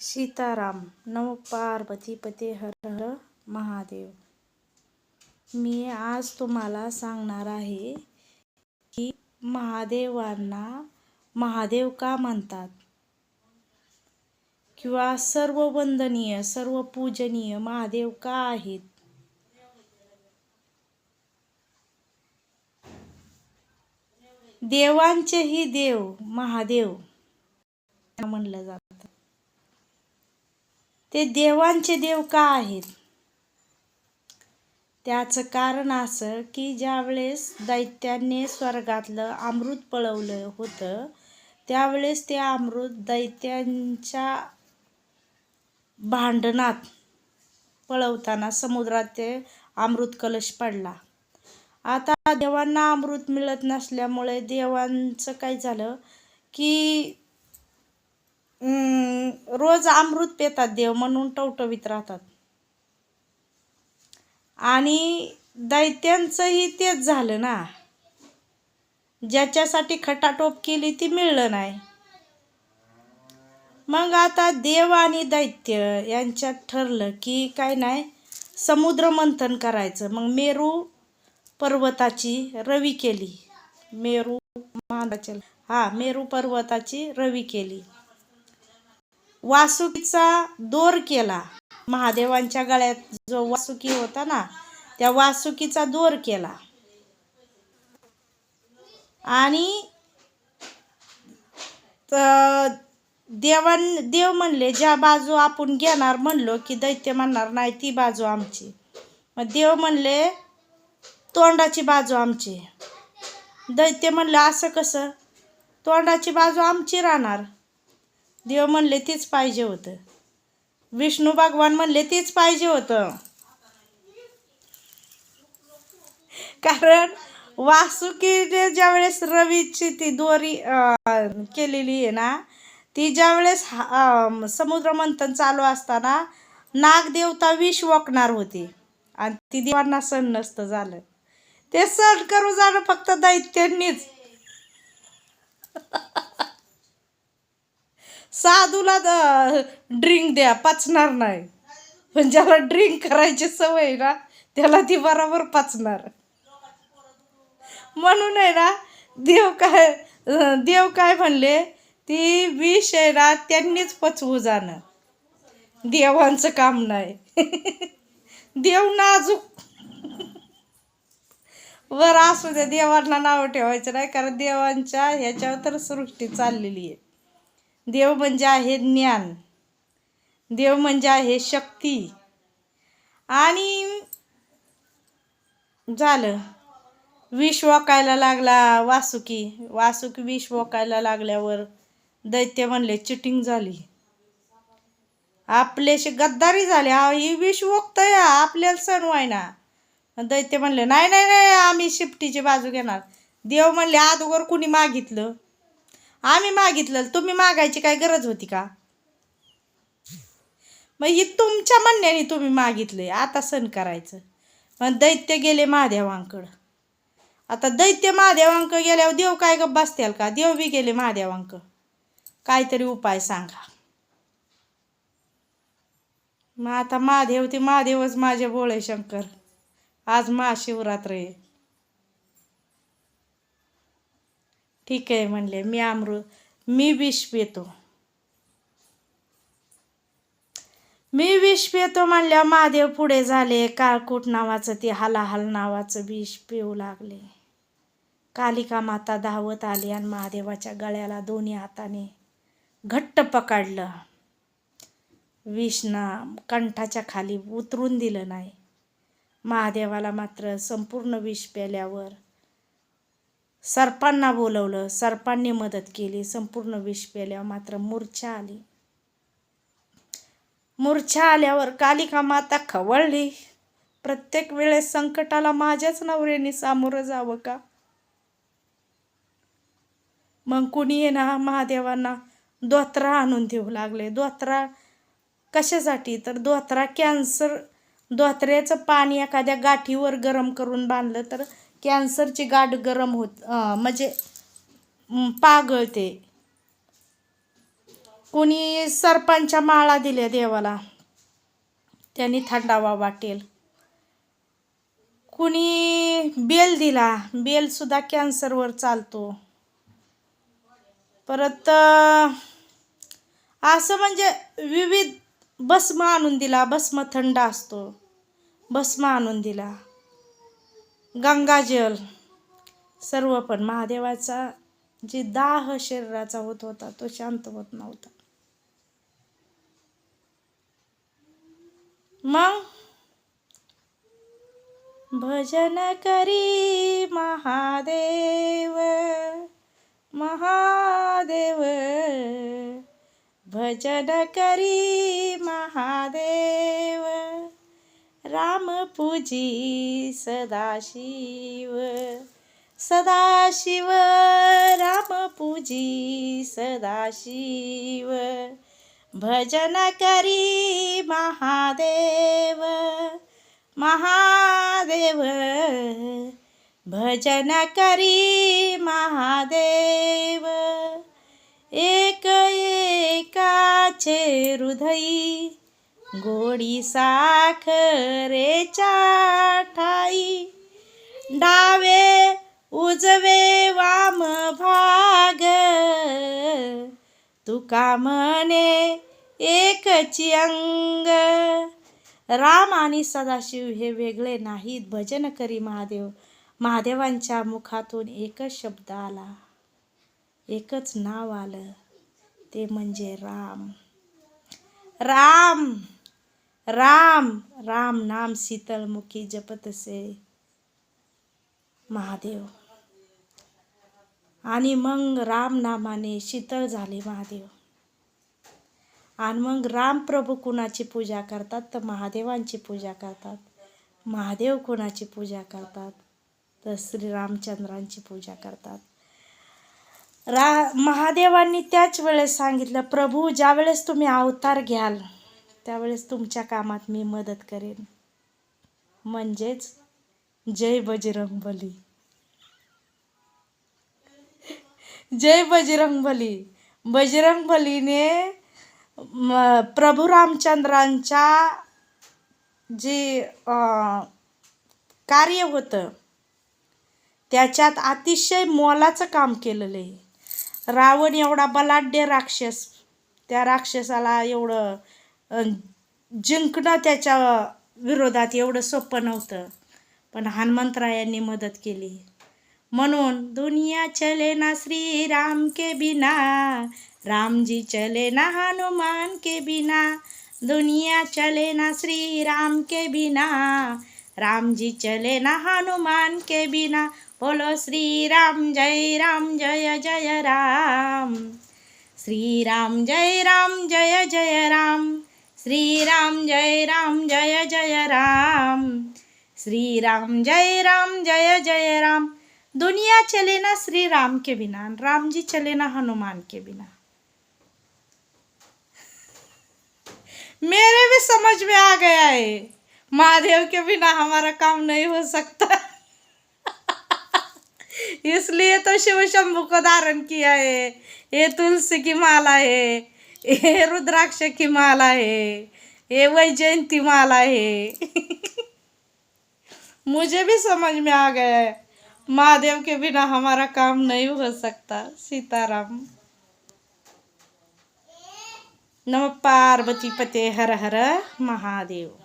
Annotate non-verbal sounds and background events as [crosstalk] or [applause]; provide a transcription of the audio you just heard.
सीताराम नम पार्वती पते हर हर महादेव। मी आज तुम्हाला सांगणार आहे की महादेवांना महादेव का म्हणतात? किंवा सर्व वंदनीय सर्व पूजनीय महादेव का आहेत? देवांचेही देव महादेव म्हणलं जातं. ते देवांचे देव का आहेत? त्याचं कारण असं की ज्यावेळेस दैत्याने स्वर्गातलं अमृत पळवलं होतं त्यावेळेस ते अमृत दैत्यांच्या भांडणात पळवताना समुद्रात ते अमृत कलश पडला. आता देवांना अमृत मिळत नसल्यामुळे देवांचं काय झालं की रोज अमृत पेतात देव म्हणून टवटवीत राहतात. आणि दैत्यांचंही तेच झालं ना. ज्याच्यासाठी खटाटोप केली ती मिळलं नाही. मग आता देव आणि दैत्य यांच्यात ठरलं की काय नाही समुद्र मंथन करायचं. मग मेरू पर्वताची रवी केली. मेरू मांदाच्या हा मेरू पर्वताची रवी केली. वासुकीचा दोर केला. महादेवांच्या गळ्यात जो वासुकी होता ना त्या वासुकीचा दोर केला. आणि देवान देव म्हणले ज्या बाजू आपण घेणार म्हणलो की दैत्य म्हणणार नाही ती बाजू आमची. मग देव म्हणले तोंडाची बाजू आमची. दैत्य म्हणलं असं कसं? तोंडाची बाजू आमची राहणार. देव म्हणले तीच पाहिजे होतं. विष्णू भगवान म्हणले तीच पाहिजे होतं. कारण वासुकीने ज्यावेळेस रवीची ती दोरी केलेली आहे ना ती ज्यावेळेस समुद्र मंथन चालू असताना नागदेवता विष वकणार होती. आणि ती देवांना सण नसतं झालं. ते सण करू जाणं फक्त दैत्यांनीच. [laughs] साधूला ड्रिंक द्या पचणार नाही. पण ज्याला ड्रिंक करायची सवय ना त्याला ती बरोबर पचणार. म्हणून आहे ना देव काय देव काय म्हणले ती विष आहे ना त्यांनीच पचवू जाणं. देवांचं काम नाही. देव नाजूक. वर असू द्या देवांना नाव ठेवायचं नाही कारण देवांच्या ह्याच्यावर तर सृष्टी चाललेली आहे. देव म्हणजे आहे ज्ञान. देव म्हणजे आहे शक्ती. आणि झालं. विष ओकायला लागला वासुकी. वासुकी विष वकायला लागल्यावर दैत्य म्हणले चिटिंग झाली. आपल्याशी गद्दारी झाली. ही विष वकतय आपल्याला सण व्हायना. दैत्य म्हणले नाही नाही नाही आम्ही शिफ्टीची बाजू घेणार. देव म्हणले अगोदर कुणी मागितलं. आम्ही मागितलं तुम्ही मागायची काय गरज होती का? मग ही तुमच्या म्हणण्याने तुम्ही मागितले आता सण करायचं. पण दैत्य गेले महादेवांकडं. आता दैत्य महादेवांक गेल्यावर देव काय गप्प बसतील का? देव बी गेले महादेवांक. काहीतरी उपाय सांगा. मग आता महादेव ते महादेवच माझे बोळे शंकर. आज महाशिवरात्र आहे. ठीक आहे म्हणले मी अमृत मी विष पितो. मी विष पितो म्हणल्या महादेव पुढे झाले. काळकूट नावाचं ते हलाहल नावाचं विष पिऊ लागले. कालिका माता धावत आली आणि महादेवाच्या गळ्याला दोन्ही हाताने घट्ट पकडलं. विषना कंठाच्या खाली उतरून दिलं नाही. महादेवाला मात्र संपूर्ण विष प्याल्यावर सर्पांना बोलवलं. सर्पांनी मदत केली. संपूर्ण विष पेल्यावर मात्र मूर्छा आली. मूर्छा आल्यावर कालिका माता खवळली. प्रत्येक वेळेस संकटाला माझ्याच नवऱ्याने सामोरं जावं का? मग कुणी ना महादेवांना? दोत्रा आणून देऊ लागले. दोत्रा कशासाठी? तर दोत्रा कॅन्सर दोत्र्याचं पाणी एखाद्या गाठीवर गरम करून बांधलं तर कॅन्सरची गाठ गरम होत म्हणजे पागळते. कुणी सरपंचा माळा दिल्या देवाला त्यांनी थंडावा वाटेल. कुणी बेल दिला बेलसुद्धा कॅन्सरवर चालतो. परत असं म्हणजे विविध भस्म आणून दिला भस्म थंड असतो. भस्म आणून दिला. गंगाजल सर्व पण. महादेवाचा जे दाह शरीराचा होत होता तो शांत होत नव्हता. मग? भजन करी महादेव महादेव. भजन करी महादेव. राम पूजी सदाशिव सदाशिव राम पूजी सदाशिव भजन करी महादेव महादेव भजन करी महादेव एक एकाचे हृदयी गोडी साखरेच्या ठाई डावे उजवे वाम भाग. तुका म्हणे एकची अंग. राम आणि सदाशिव हे वेगळे नाहीत. भजन करी महादेव. महादेवांच्या मुखातून एकच शब्द आला. एकच नाव आलं. ते म्हणजे राम. राम! राम राम नाम शीतलमुखी जपतसे महादेव. आणि मग राम नामाने शीतळ झाले महादेव. आणि मग रामप्रभू कुणाची पूजा करतात? तर महादेवांची पूजा करतात. महादेव कुणाची पूजा करतात? तर श्रीरामचंद्रांची पूजा करतात. रा महादेवांनी त्याच वेळेस सांगितलं प्रभू ज्यावेळेस तुम्ही अवतार घ्याल त्यावेळेस तुमच्या कामात मी मदत करेन. म्हणजेच जय बजरंग बली जय बजरंग बली बजरंग बलीने प्रभू रामचंद्रांच्या जे कार्य होतं त्याच्यात अतिशय मोलाचं काम केलेलं आहे. रावण एवढा बलाढ्य राक्षस त्या राक्षसाला एवढं जिंकणं त्याच्या विरोधात एवढं सोपं नव्हतं. पण हनुमंतरायांनी मदत केली. म्हणून दुनिया चले ना श्री राम के बिना रामजी चले ना हनुमान के बिना दुनिया चले ना श्री राम के बिना रामजी चले ना हनुमान के बिना बोलो श्री राम जय राम जय जय राम श्री राम जय राम जय जय राम। श्री राम जय राम जय जय राम। श्री राम जय राम जय जय राम। दुनिया चले ना श्री राम के बिना, राम जी चले ना हनुमान के बिना। मेरे भी समझ में आ गया है, महादेव के बिना हमारा काम नहीं हो सकता। इसलिए तो शिव शंभु को धारण किया है, ये तुलसी की माला है ये रुद्राक्ष की माला है ये वैजयंती माला है. मुझे भी समझ में आ गया है। महादेव के बिना हमारा काम नहीं हो सकता, सीताराम। नम पार्वती पते हर हर महादेव।